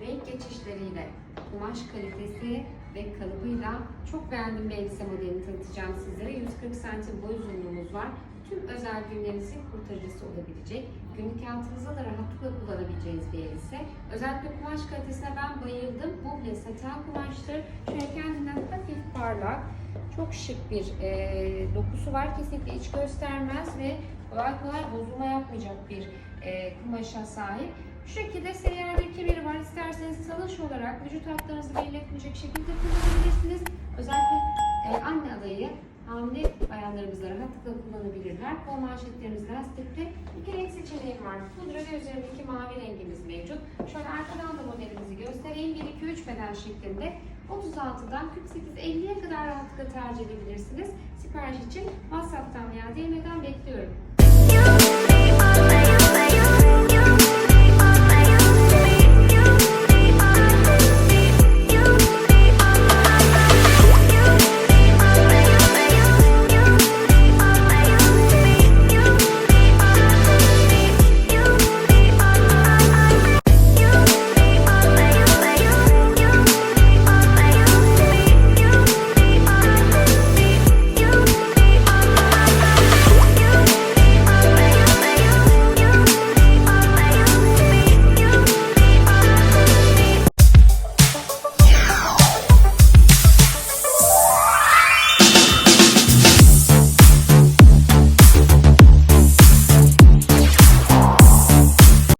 renk geçişleriyle, kumaş kalitesi ve kalıbıyla çok beğendiğim bir elbise modelini tanıtacağım sizlere. 140 santim boy uzunluğumuz var. Tüm özel günlerinizin kurtarıcısı olabilecek, günlük hayatınızda da rahatlıkla kullanabileceğiniz bir elbise. Özellikle kumaş kalitesine ben bayıldım. Buble saten kumaştır. Şöyle kendinden hafif parlak, çok şık bir e, dokusu var. Kesinlikle iç göstermez ve kolay kolay bozulma yapmayacak bir e, kumaşa sahip. Şu şekilde seyyar bir kemeri var. İsterseniz salış olarak vücut hatlarınızı belirtmeyecek şekilde kullanabilirsiniz. Özellikle e, anne adayı hamile bayanlarımız da rahatlıkla kullanabilirler. Kol manşetlerimiz lastikli. İki renk seçeneğim var. Pudra ve üzerindeki mavi rengimiz mevcut. Şöyle arkadan da modelimizi göstereyim. 1, 2, 3 beden şeklinde 36'dan 48-50'ye kadar rahatlıkla tercih edebilirsiniz. Sipariş için WhatsApp'tan veya DM'den bekliyorum.